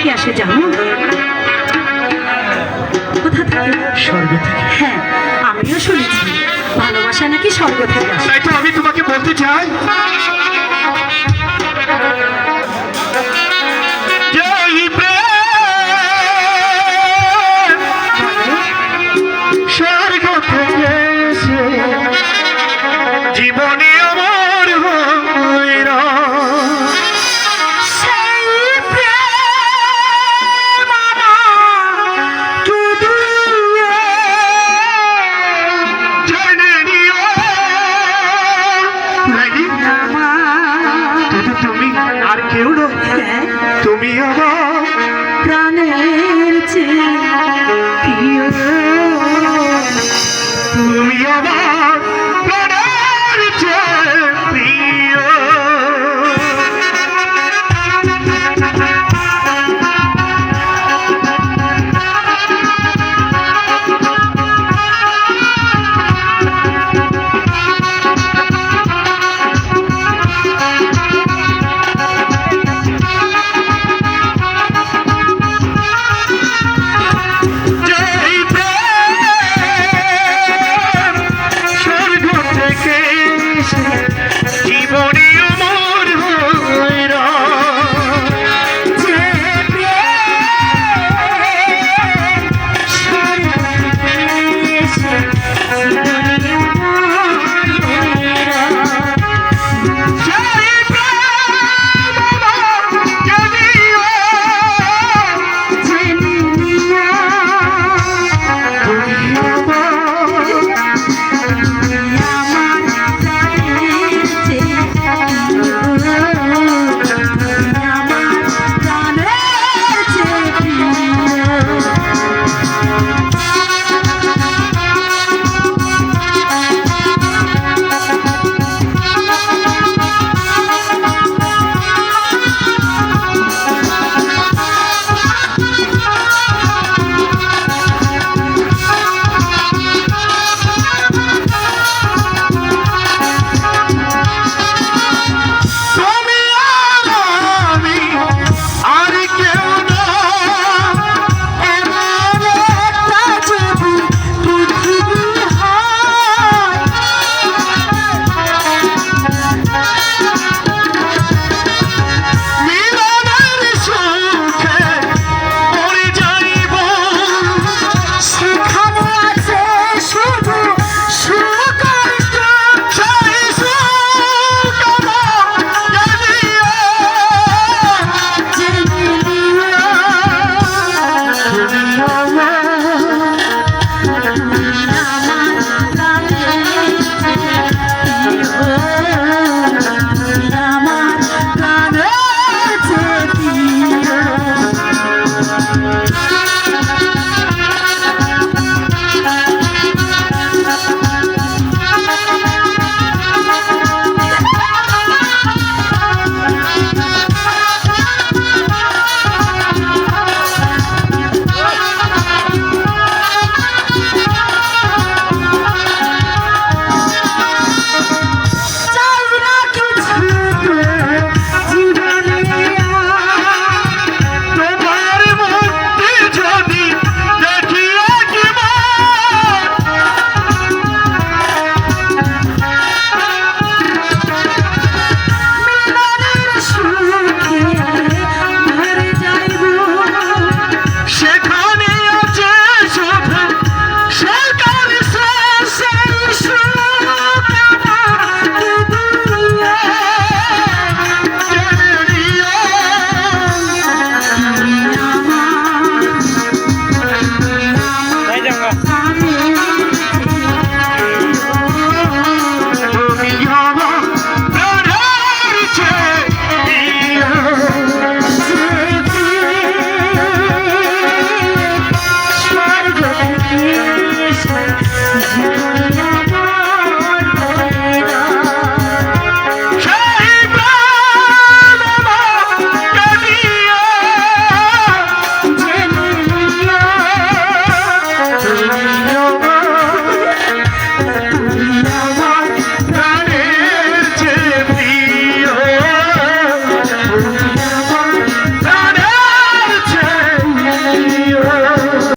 থেকে আসে জানো? কোথা থেকে? স্বর্গ থেকে। হ্যাঁ আমিও শুনেছি। ভালোবাসা নাকি স্বর্গ থেকে আসে? তাই তো আমি তোমাকে বলতে চাই।